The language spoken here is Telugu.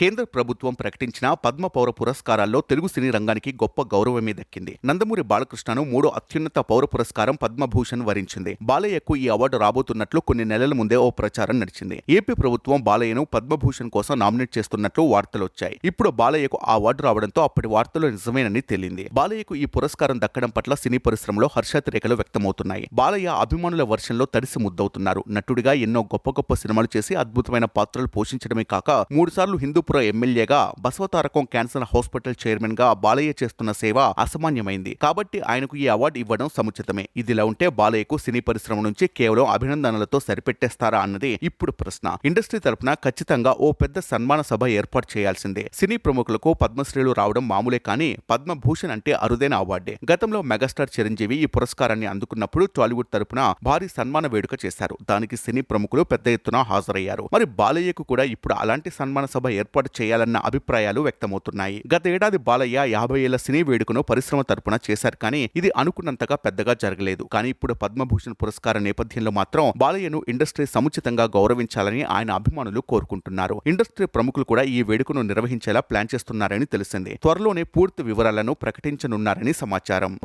కేంద్ర ప్రభుత్వం ప్రకటించిన పద్మ పౌర పురస్కారాల్లో తెలుగు సినీ రంగానికి గొప్ప గౌరవమే దక్కింది. నందమూరి బాలకృష్ణను మూడో అత్యున్నత పౌర పురస్కారం పద్మభూషణ్ వరించింది. బాలయ్యకు ఈ అవార్డు రాబోతున్నట్లు కొన్ని నెలల ముందే ఓ ప్రచారం నడిచింది. ఏపీ ప్రభుత్వం బాలయ్యను పద్మభూషణ్ కోసం నామినేట్ చేస్తున్నట్లు వార్తలు వచ్చాయి ఇప్పుడు బాలయ్యకు ఆ అవార్డు రావడంతో అప్పటి వార్తలు నిజమేనని తేలింది. బాలయ్యకు ఈ పురస్కారం దక్కడం పట్ల సినీ పరిశ్రమలో హర్షాతిరేకలు వ్యక్తమవుతున్నాయి. బాలయ్య అభిమానుల వర్షంలో తడిసి ముద్దవుతున్నారు. నటుడిగా ఎన్నో గొప్ప గొప్ప సినిమాలు చేసి అద్భుతమైన పాత్రలు పోషించడమే కాక మూడుసార్లు హిందూపుర ఎమ్మెల్యేగా బసవతారకం క్యాన్సర్ హాస్పిటల్ చైర్మన్గా బాలయ్య చేస్తున్న సేవ అసామాన్యమైంది. కాబట్టి ఆయనకు ఈ అవార్డు ఇవ్వడం సముచితమే. ఇదిలా ఉంటే బాలయ్యకు సినీ పరిశ్రమ నుంచి కేవలం అభినందనలతో సరిపెట్టేస్తారా అన్నది ఇప్పుడు ప్రశ్న. ఇండస్ట్రీ తరపున ఖచ్చితంగా ఓ పెద్ద సన్మాన సభ ఏర్పాటు చేయాల్సిందే. సినీ ప్రముఖులకు పద్మశ్రీలు రావడం మామూలే కానీ పద్మభూషణ్ అంటే అరుదైన అవార్డే. గతంలో మెగాస్టార్ చిరంజీవి ఈ పురస్కారాన్ని అందుకున్నప్పుడు టాలీవుడ్ తరపున భారీ సన్మాన వేడుక చేశారు. దానికి సినీ ప్రముఖులు పెద్ద ఎత్తున హాజరయ్యారు. మరి బాలయ్యకు కూడా ఇప్పుడు అలాంటి సన్మాన సభ ఏర్పాటు చేయాలన్న అభిప్రాయాలు వ్యక్తమవుతున్నాయి. గత ఏడాది బాలయ్య యాభై ఏళ్ళ సినీ వేడుకను పరిశ్రమ తరపున చేశారు కానీ ఇది అనుకున్నంతగా పెద్దగా జరగలేదు. కానీ ఇప్పుడు పద్మభూషణ్ పురస్కార నేపథ్యంలో మాత్రం బాలయ్యను ఇండస్ట్రీ సముచితంగా గౌరవించాలని ఆయన అభిమానులు కోరుకుంటున్నారు. ఇండస్ట్రీ ప్రముఖులు కూడా ఈ వేడుకను నిర్వహించేలా ప్లాన్ చేస్తున్నారని తెలిసింది. త్వరలోనే పూర్తి వివరాలను ప్రకటించనున్నారని సమాచారం.